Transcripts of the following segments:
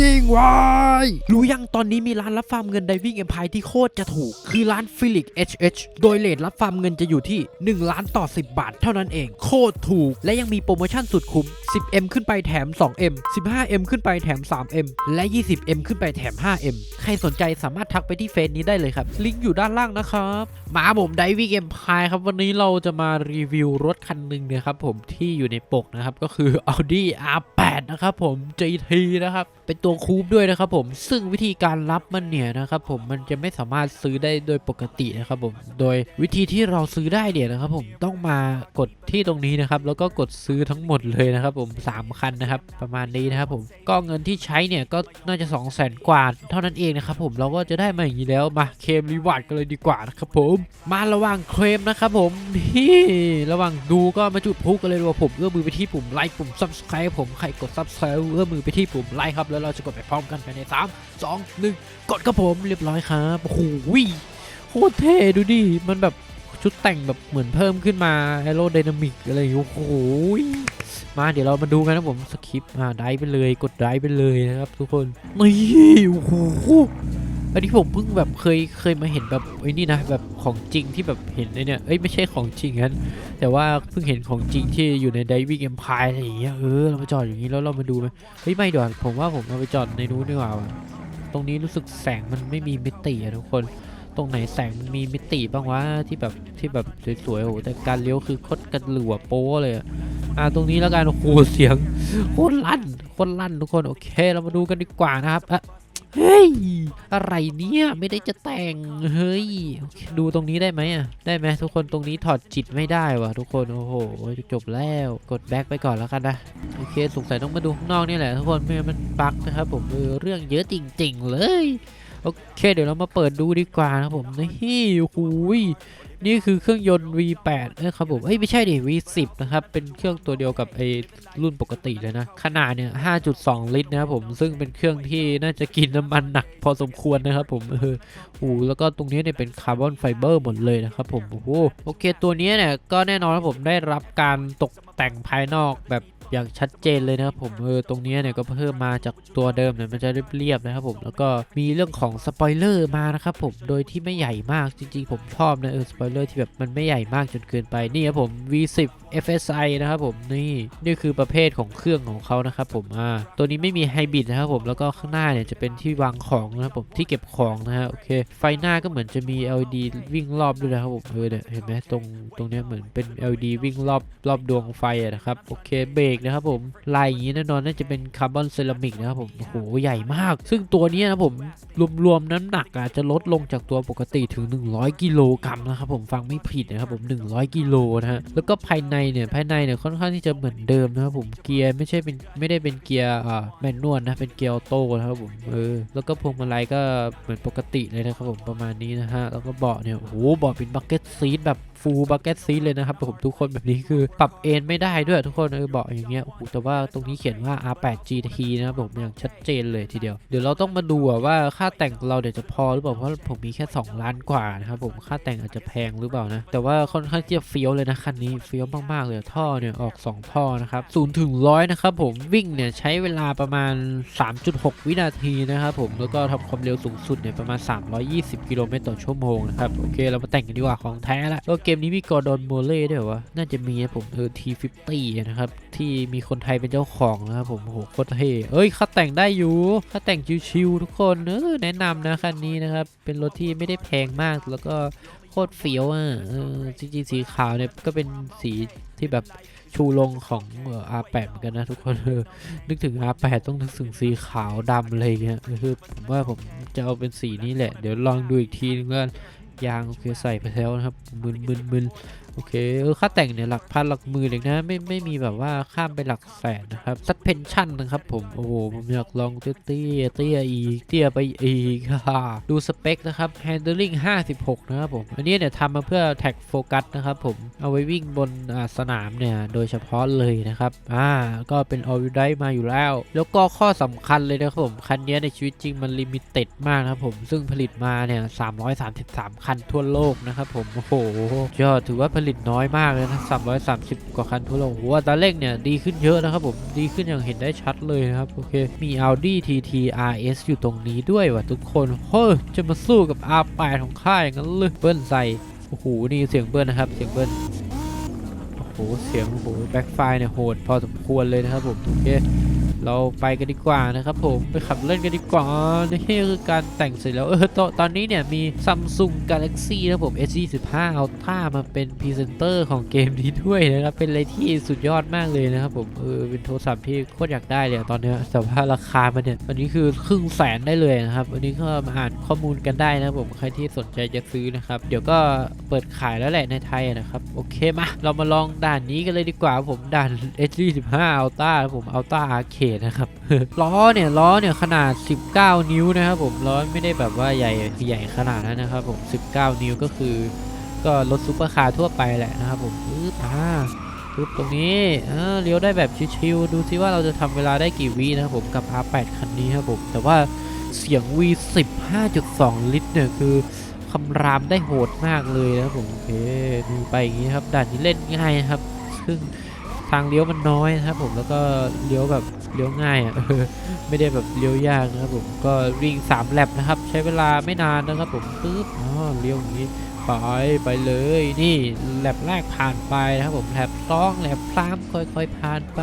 นิ่งไว้ รู้ยังตอนนี้มีร้านรับฟาร์มเงิน Diving Empire ที่โคตรจะถูก คือร้าน Felix HH โดยเลทรับฟาร์มเงินจะอยู่ที่ 1 ล้านต่อ 10 บาทเท่านั้นเอง โคตรถูก และยังมีโปรโมชั่นสุดคุ้ม 10M ขึ้นไปแถม 2M 15M ขึ้นไปแถม 3M และ 20M ขึ้นไปแถม 5M ใครสนใจสามารถทักไปที่เฟซนี้ได้เลยครับ ลิงก์อยู่ด้านล่างนะครับมาผม Diving Empire ครับวันนี้เราจะมารีวิวรถคันหนึ่งนะครับผมที่อยู่ในปกนะครับก็คือ Audi R8 นะครับผม GT นะครับเป็นตัวคูปด้วยนะครับผมซึ่งวิธีการรับมันเนี่ยนะครับผมมันจะไม่สามารถซื้อได้โดยปกตินะครับผมโดยวิธีที่เราซื้อได้เนี่ยนะครับผมต้องมากดที่ตรงนี้นะครับแล้วก็กดซื้อทั้งหมดเลยนะครับผม 3 คันนะครับประมาณนี้นะครับผมก็เงินที่ใช้เนี่ยก็น่าจะ 2 0 0แสนกว่าเท่านั้นเองนะครับผมเราก็จะได้มาอย่างนี้แล้วมาเคมรีวาร์ดกันเลยดีกว่านะครับผมมาระหว่างเคลมนะครับผมนี่ระหว่างดูก็มาจุดพุกันเลยดีกว่าผมเอื้อมมือไปที่ปุ่มไลค์ปุ่ม subscribe ผมใครกด subscribe เอื้อมมือไปที่ปุ่มไลค์ครับแล้วเราจะกดไปพร้อมกันภายใน3 2 1 กดครับผมเรียบร้อยครับโอ้โหโคตรเท่ดูดิมันแบบชุดแต่งแบบเหมือนเพิ่มขึ้นมา aerodynamic อะไรอย่โอ้โหมาเดี๋ยวเรามาดูกันนะผมสคริปต์อ่าได้ไปเลยกดได้ไปเลยนะครับทุกคนนี่โอ้โห อันนี้ผมเพิ่งแบบเคยเคยมาเห็นแบบไอ้นี่นะแบบของจริงที่แบบเห็นไอเนี่ยเอ้ยไม่ใช่ของจริงนั้นแต่ว่าเพิ่งเห็นของจริงที่อยู่ใน Diving Empire อะไรอย่างเงี้ยเออเรามาจอดอย่างนี้แล้วเรามาดูไหมเฮ้ยไม่ดีกว่าผมว่าผมเอาไปจอดในนู้นดีกว่าตรงนี้รู้สึกแสงมันไม่มีมิติอะทุกคนตรงไหนแสงมันมีมิติบ้างวะที่แบบที่แบบสวยๆโอ้โหแต่การเลี้ยวคือโคตรกระหลัวโป้เลยอะอ่าตรงนี้แล้วกันโอ้โหเสียงโคตรลั่นโคตรลั่นทุกคนโอเค เรามาดูกันดีกว่านะครับอะ เฮ้ย อะไรเนี่ย ไม่ได้จะแต่ง เฮ้ย ดูตรงนี้ได้ไหมอะ ได้ไหมทุกคนตรงนี้ถอดจิตไม่ได้วะทุกคน โอ้โห จบแล้ว กดแบ็กไปก่อนแล้วกันนะ โอเค สงสัยต้องมาดูข้างนอกนี่แหละทุกคนไม่งั้นมันปักนะครับผมเรื่องเยอะจริง ๆ เลย โอเค เดี๋ยวเรามาเปิดดูดีกว่านะผมนี่โอ้ย นี่คือเครื่องยนต์ V8 นะครับผมเอ้ยไม่ใช่ดิ V10 นะครับ เป็นเครื่องตัวเดียวกับไอ้รุ่นปกติเลยนะ ขนาดเนี่ย 5.2 ลิตรนะครับผม ซึ่งเป็นเครื่องที่น่าจะกินน้ำมันหนักพอสมควรนะครับผมเออโอ้แล้วก็ตรงนี้เนี่ยเป็นคาร์บอนไฟเบอร์หมดเลยนะครับผม โอ้โห โอเค ตัวนี้เนี่ยก็แน่นอนครับผมได้รับการตกแต่งภายนอกแบบ อย่างชัดเจนเลยนะครับผมเออตรงนี้เนี่ยก็เพิ่มมาจากตัวเดิมเนี่ยมันจะเรียบๆนะครับผมแล้วก็มีเรื่องของสปอยเลอร์มานะครับผมโดยที่ไม่ใหญ่มากจริงๆ ผมชอบนะเออสปอยเลอร์ที่แบบมันไม่ใหญ่มากจนเกินไปนี่ครับผม V10 FSI นะครับผมนี่นี่คือประเภทของเครื่องของเขานะครับผมอ่าตัวนี้ไม่มีไฮบริดนะครับผมแล้วก็ข้างหน้าเนี่ยจะเป็นที่วางของนะครับผมที่เก็บของนะฮะโอเคไฟหน้าก็เหมือนจะมี LED วิ่งรอบด้วยนะครับผมเออเนี่ยเห็นไหมตรงตรงเนี้ยเหมือนเป็น LED วิ่งรอบรอบดวงไฟอะนะครับโอเคเบรกนะครับผมลายอย่างนี้แน่นอนน่าจะเป็นคาร์บอนเซรามิกนะครับผมโอ้โหใหญ่มาก ซึ่งตัวนี้นะผมรวมๆน้ำหนักอาจจะลดลงจากตัวปกติถึง 100 กิโลกรัมนะครับผมฟังไม่ผิดนะครับผม 100 กิโลนะฮะแล้วก็ภายในเนี่ยภายในเนี่ยค่อนข้างที่จะเหมือนเดิมนะครับผมเกียร์ไม่ใช่เป็นไม่ได้เป็นเกียร์อ่าแมนนวลนะเป็นเกียร์ออโต้นะครับผมเออแล้วก็พวงมาลัยก็เหมือนปกติเลยนะครับผมประมาณนี้นะฮะแล้วก็เบาะเนี่ยโอ้โหเบาะเป็นบักเก็ตซีทแบบฟูลบักเก็ตซีเลยนะครับผมทุกคนแบบนี้คือปรับเอนไม่ได้ด้วยทุกคนเออเบาะอย่างเงี้ยโอ้โหแต่ว่าตรงนี้เขียนว่า R8 GT นะครับผมอย่างชัดเจนเลยทีเดียว เดี๋ยวเราต้องมาดูว่าค่าแต่งเราเดี๋ยวจะพอหรือเปล่าเพราะผมมีแค่ 2 ล้านกว่านะครับผมค่าแต่งอาจจะแพงหรือเปล่านะแต่ว่าค่อนข้างที่จะเฟี้ยวเลยนะคันนี้เฟี้ยวมากๆเลยท่อเนี่ยออก 2 ท่อนะครับ0ถึง100นะครับผมวิ่งเนี่ยใช้เวลาประมาณ 3.6 วินาทีนะครับผมแล้วก็ทำความเร็วสูงสุดเนี่ยประมาณ 320 กิโลเมตรต่อชั่วโมงนะครับโอเคเรามาแต่งกันดีกว่าของแท้ละแล้วเกมนี้มีกอร์ดอนโมเล่ด้วยวะ น่าจะมีนะผมเออ T50 นะครับ ที่มีคนไทยเป็นเจ้าของนะครับผมโหโคตรเท่เอ้ยค่าแต่งได้อยู่ค่าแต่งชิวๆทุกคนเออแนะนำนะคันนี้นะครับ เป็นรถที่ไม่ได้แพงมากแล้วก็โคตรเฟี้ยวอะเออจริงๆสีขาวเนี่ยก็เป็นสีที่แบบชูลงของอ R8 เหมือนกันนะทุกคนเออนึกถึง R8 ต้องนึกถึงสีขาวดำอะไรเงี้ยคือผมว่าผมจะเอาเป็นสีนี้แหละ เดี๋ยวลองดูอีกทีนึงว่า ยางโอเคใส่ไปแล้วนะครับมึนมึนมึน โอเคเออค่าแต่งเนี่ยหลักพันหลักหมื่นเลยนะไม่ไม่มีแบบว่าข้ามไปหลักแสนนะครับ suspension นะครับผมโอ้โหผมอยากลองเตี้ยเตี้ยเตี้ยอีกเตี้ยไปอีกฮ่าดูสเปคนะครับ handling 56 นะครับผม อันนี้เนี่ยทำมาเพื่อแท็กโฟกัสนะครับผมเอาไว้วิ่งบนสนามเนี่ยโดยเฉพาะเลยนะครับอ่าก็เป็น all wheel drive มาอยู่แล้ว แล้วก็ข้อสำคัญเลยนะครับผม คันนี้ในชีวิตจริงมันลิมิเต็ดมากนะครับผมซึ่งผลิตมาเนี่ย333 คันทั่วโลกนะครับผมโอ้โหยอดถือว่าผลิตน้อยมากเลยนะ330 กว่าคันทั่วโลกโอ้โหอัตาเร่งเนี่ยดีขึ้นเยอะนะครับผม ดีขึ้นอย่างเห็นได้ชัดเลยนะครับ โอเค มี Audi TT RS อยู่ตรงนี้ด้วยว่ะทุกคน เฮ้ย จะมาสู้กับ R8 ของข้าอย่างนั้นเลยเบิ้ลใส่ โอ้โห นี่เสียงเบิ้ลนะครับ เสียงเบิ้ลโอ้โห เสียง โอ้โห แบ็คไฟเนี่ยโหดพอสมควรเลยนะครับผม โอเค เราไปกันดีกว่านะครับผมไปขับเล่นกันดีกว่านี่คือการแต่งเสร็จแล้วเออตอนตอนนี้เนี่ยมี Samsung Galaxy นะผม S25 Ultra มาเป็นพรีเซนเตอร์ของเกมนี้ด้วยนะครับเป็นอะไรที่สุดยอดมากเลยนะครับผมเออเป็นโทรศัพท์ที่โคตรอยากได้เลยตอนนี้แต่ว่าราคามันเนี่ยวันนี้คือครึ่งแสนได้เลยนะครับวันนี้ก็มาอ่านข้อมูลกันได้นะครับผมใครที่สนใจจะซื้อนะครับเดี๋ยวก็เปิดขายแล้วแหละในไทยนะครับโอเคมาเรามาลองด่านนี้กันเลยดีกว่าผมด่าน S25 Ultra ผม Ultra Arcade นะครับล้อเนี่ยล้อเนี่ยขนาด 19 นิ้วนะครับผมล้อไม่ได้แบบว่าใหญ่ใหญ่ขนาดนั้นนะครับผม19 นิ้วก็คือ ก็รถซูเปอร์คาร์ทั่วไปแหละนะครับผมปึ๊บอ่าปึ๊บตรงนี้เออเลี้ยวได้แบบชิวๆดูซิว่าเราจะทำเวลาได้กี่วินะครับผมกับ R8 คันนี้ครับผมแต่ว่าเสียง V10 5.2 ลิตรเนี่ยคือคำรามได้โหดมากเลยนะครับผมโอเคดูไปอย่างนี้ครับด่านนี้เล่นง่ายนะครับซึ่งทางเลี้ยวมันน้อยนะครับผมแล้วก็เลี้ยวแบบ เลี้ยวง่ายอะไม่ได้แบบเลี้ยวยากนะครับผมก็วิ่ง3แลบนะครับ ใช้เวลาไม่นานนะครับผมปึ๊บอ๋อเลี้ยวอย่างนี้ไปไปเลยนี่แลบแรกผ่านไปนะครับผมแลบสองแลบสามค่อยๆผ่านไป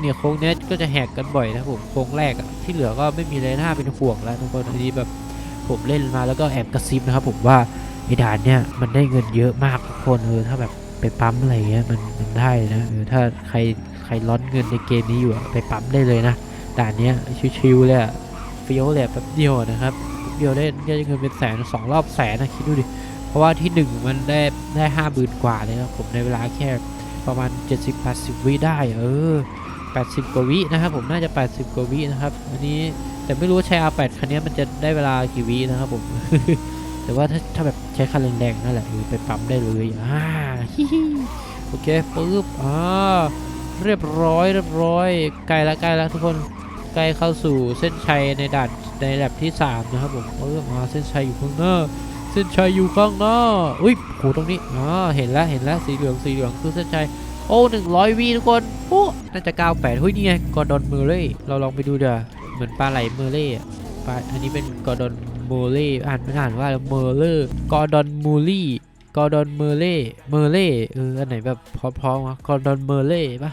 เนี่ยโค้งเนี้ยก็จะแหกกันบ่อยนะครับผมโค้งแรกอะที่เหลือก็ไม่มีอะไรน่าเป็นห่วงแล้วทุกคนทีนี้แบบผมเล่นมาแล้วก็แอบกระซิบนะครับผมว่าไอ้ด่านเนี่ยมันได้เงินเยอะมากทุกคนเออถ้าแบบไปปั๊มอะไรเงี้ยมันมันได้นะเออถ้าใคร รร้อนเงินในเกมนี้อยู่ไปปั๊มได้เลยนะด่านเนี้ยชิวๆเลยอะเฟี้ยวเลยแป๊บเดียวนะครับเดียวได้ได้เงินเป็นแสนสองรอบแสนนะคิดดูดิเพราะว่าที่หนึ่งมันได้ได้ห้าหมื่นกว่าเลยครับผมในเวลาแค่ประมาณ 70-80วิได้เออ 80 กว่าวินะครับผมน่าจะ 80 กว่าวินะครับอันนี้แต่ไม่รู้ว่าใช้ R8 คันนี้มันจะได้เวลากี่วินะครับผม แต่ว่าถ้าถ้าแบบใช้คันแรงๆนั่นแหละเออไปปั๊มได้เลยอ่าฮิฮิโอเคปึ๊บอ่า เรียบร้อยเรียบร้อยใกลละใกลละทุกคนใกล้เข้าสู่เส้นชัยในด่านในแลบที่สามนะครับผมปึ๊บอ่าเส้นชัยอยู่ข้างหน้าเส้นชัยอยู่ข้างหน้าอุ้ยโหตรงนี้อ๋อเห็นแล้วเห็นแล้วสีเหลืองสีเหลืองคือเส้นชัยโอ้หนึ่งร้อยวีทุกคนโอ้น่าจะ98เฮ้ยนี่ไงกอร์ดอนเมอร์เล่เราลองไปดูเดี๋ยวเหมือนปลาไหลเมอร์เล่อะปลาอันนี้เป็นกอร์ดอนเมอร์เล่อ่านไม่อ่านว่าเมอร์เลอร์กอร์ดอนมูลี่ กอร์ดอนเมอร์เล่ เมอร์เล่เอออันไหนแบบพร้อมๆวะกอร์ดอนเมอร์เล่ปะ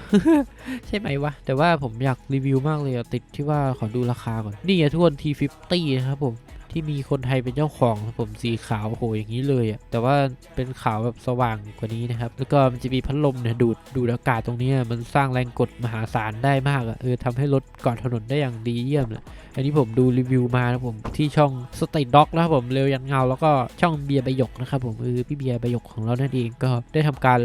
ใช่ไหมวะ แต่ว่าผมอยากรีวิวมากเลยติดที่ว่าขอดูราคาก่อน นี่ไงทุกคน T50 นะครับผม ที่มีคนไทยเป็นเจ้าของผมสีขาวโหอย่างนี้เลยอะ่ะแต่ว่าเป็นขาวแบบสว่างกว่านี้นะครับแล้วก็มันจะมีพัดลมเนี่ยดูดดูดอากาศตรงนี้มันสร้างแรงกดมหาศาลได้มากอะ่ะเออทำให้รถเกาะถนนได้อย่างดีเยี่ยมเลยอันนี้ผมดูรีวิวมานะผมที่ช่องสเต t ด็อกนะครับผมเร็วยันเงาแล้วก็ช่องเบียร์ใบหยกนะครับผมเออพี่เบียร์ใบหยกของเรานั่นเองก็ได้ทำการ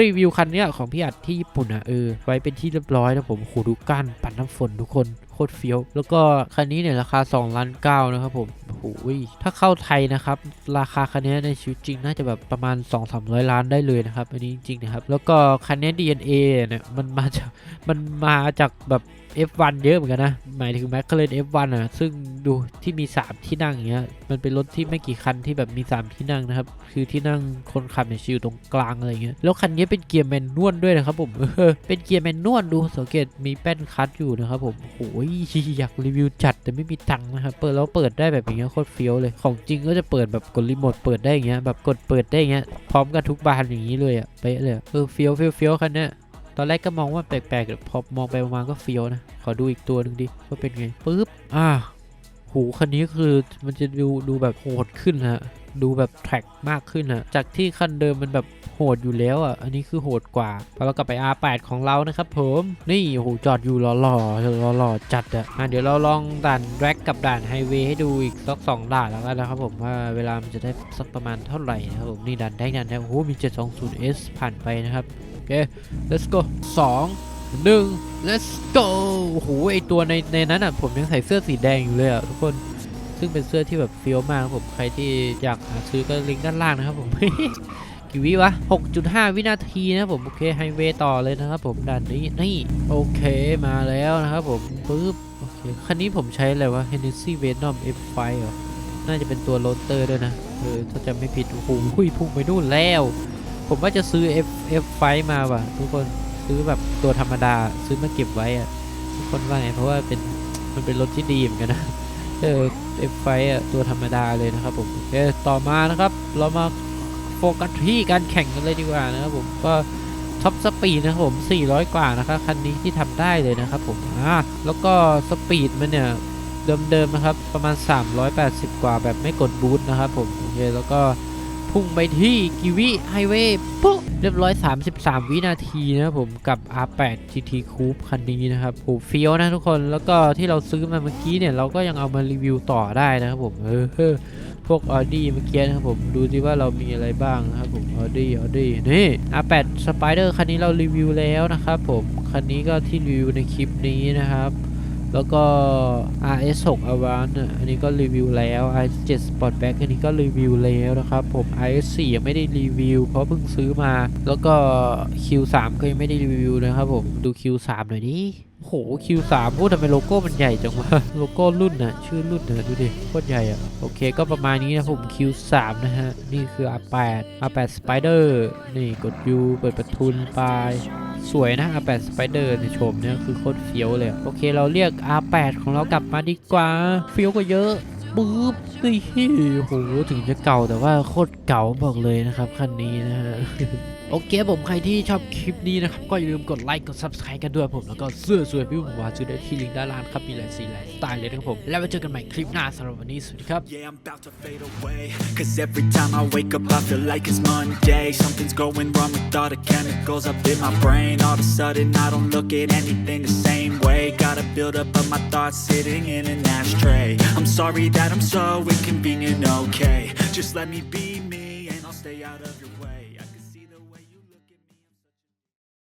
รีวิวคันเนี้ยของพี่อัดที่ญี่ปุ่นอะเออไว้เป็นที่เรียบร้อยแล้วผมโหดูก้านปั่นน้ำฝนทุกคนโคตรเฟี้ยวแล้วก็คันนี้เนี่ยราคา2ล้านเก้านะครับผม โอ้ยถ้าเข้าไทยนะครับ ราคาคันนี้ในชีวิตจริงน่าจะแบบประมาณ 2 3 0 0 ล้านได้เลยนะครับ อันนี้จริงนะครับ แล้วก็คันนี้ DNA เนี่ยมันมาจากมันมาจากแบบ F1 เยอะเหมือนกันนะ หมายถึง McLaren F1 อะ ซึ่งดูที่มี 3 ที่นั่งอย่างเงี้ย มันเป็นรถที่ไม่กี่คันที่แบบมี 3 ที่นั่งนะครับ คือที่นั่งคนขับเนี่ยอยู่ตรงกลางอะไรเงี้ย แล้วคันนี้เป็นเกียร์แมนนวลด้วยนะครับผมเออเป็นเกียร์แมนนวลดูสังเกตมีแป้นคัทอยู่นะครับผมโอ้ยอยากรีวิวจัดแต่ไม่มีตังค์นะครับ เปิดแล้วเปิดได้แบบอย่างเงี้ยโคตรเฟี้ยวเลย ของจริงก็จะเปิดแบบกดรีโมทเปิดได้อย่างเงี้ย แบบกดเปิดได้อย่างเงี้ย พร้อมกันทุกบานอย่างนี้เลยอะเป๊ะเลย เออเฟี้ยวเฟี้ยวเฟี้ยวคันเนี้ย อนแรกก็มองว่าแปลกๆแต่พอมองไปมองมาก็เฟี้ยวนะ ขอดูอีกตัวหนึ่งดิว่าเป็นไงปึ๊บอ่าหูคันนี้คือมันจะดูดูแบบโหดขึ้นฮะดูแบบแทร็กมากขึ้นฮะจากที่คันเดิมมันแบบโหดอยู่แล้วอะอันนี้คือโหดกว่าพอเรากลับไป R8 ของเรานะครับผมนี่โหจอดอยู่หล่อๆหล่อๆจัดอะอะเดี๋ยวเราลองด่านแร็กกับด่านไฮเวย์ให้ดูอีกสักสองด่านแล้วกันนะครับผมว่าเวลามันจะได้สักประมาณเท่าไหร่นะครับผมนี่ด่านแรกด่านแรกโอ้โหมี 720S ผ่านไปนะครับ อเค let's go สองหนึ่ง let's go โอ้โหไอตัวในในนั้นอะผมยังใส่เสื้อสีแดงอยู่เลยอะทุกคนซึ่งเป็นเสื้อที่แบบเฟี้ยวมากครับผมใครที่อยากหาซื้อก็ลิงก์ด้านล่างนะครับผมกี่วิวะ 6.5 วินาทีนะผม โอเคไฮเวย์ต่อเลยนะครับผมด่านนี้ นี่ โอเคมาแล้วนะครับผมปึ๊บ โอเค คันนี้ผมใช้อะไรวะ Hennessy Venom F5 เหรอ น่าจะเป็นตัวโรเตอร์ด้วยนะ เออ ถ้าจะไม่ผิด โอ้โหพุ่งไปนู่นแล้ว ผมว่าจะซื้อ F F ไฟมาว่ะ ทุกคนซื้อแบบตัวธรรมดาซื้อมาเก็บไว้อะทุกคนว่าไงเพราะว่าเป็นมันเป็นรถที่ดีเหมือนกันนะเออ F ไฟอะตัวธรรมดาเลยนะครับผมโอเคต่อมานะครับเรามาโฟกัสที่การแข่งกันเลยดีกว่านะครับผมก็ท็อปสปีดนะครับผม 400 กว่านะครับคันนี้ที่ทำได้เลยนะครับผมอ่าแล้วก็สปีดมันเนี่ยเดิมๆนะครับประมาณ 380 กว่าแบบไม่กดบูทนะครับผมโอเคแล้วก็ พุ่งไปที่กิวิไฮเวย์ปุ๊บเรียบร้อย 33 วินาทีนะครับผมกับ R8 GT Coupe คันนี้นะครับโหเฟี้ยวนะทุกคนแล้วก็ที่เราซื้อมาเมื่อกี้เนี่ย เราก็ยังเอามารีวิวต่อได้นะครับผมเออพวก Audi เมื่อกี้นะครับผมดูดิว่าเรามีอะไรบ้างนะครับผม Audi Audi นี่ R8 Spider คันนี้เรารีวิวแล้วนะครับผม คันนี้ก็ที่รีวิวในคลิปนี้นะครับ แล้วก็ RS6 Avant อันนี้ก็รีวิวแล้ว RS7 Sportback อันนี้ก็รีวิวแล้วนะครับผม RS4 ยังไม่ได้รีวิว เพราะเพิ่งซื้อมา แล้วก็ Q3 ก็ยังไม่ได้รีวิวนะครับผม ดู Q3 หน่อยดิโห Q3 พูดทำไมโลโก้มันใหญ่จังวะ โลโก้รุ่นน่ะ ชื่อรุ่นน่ะ ดูดิ โคตรใหญ่อะ โอเค ก็ประมาณนี้นะผม Q3 นะฮะ นี่คือ R8 R8 Spider นี่ กด U เปิดประทุนไป สวยนะ R8 Spider ในชมเนี่ยคือโคตรเฟี้ยวเลย โอเคเราเรียก R8 ของเรากลับมาดีกว่าเฟี้ยวกว่าเยอะปุ๊บนี่โหถึงจะเก่าแต่ว่าโคตรเก่าบอกเลยนะครับคันนี้นะฮะ โอเคผมใครที่ชอบคลิปนี้นะครับ ก็อย่าลืมกดไลค์กด subscribe กันด้วยผม แล้วก็เสื้อสวยพี่ผมว่าซื้อได้ที่ลิงก์ด้านล่างครับ มีหลายสีหลายสไตล์เลยนะครับผม แล้วไว้เจอกันใหม่คลิปหน้าสำหรับวันนี้ สวัสดีครับ Yeah, I'm about to fade away. Cause every time I wake up, I feel like it's Monday. Something's going wrong with all the chemicals up in my brain. All of a sudden, I don't look at anything the same way. Gotta build up of my thoughts sitting in an ashtray. I'm sorry that I'm so inconvenient, okay? Just let me be me, and I'll stay out of your way.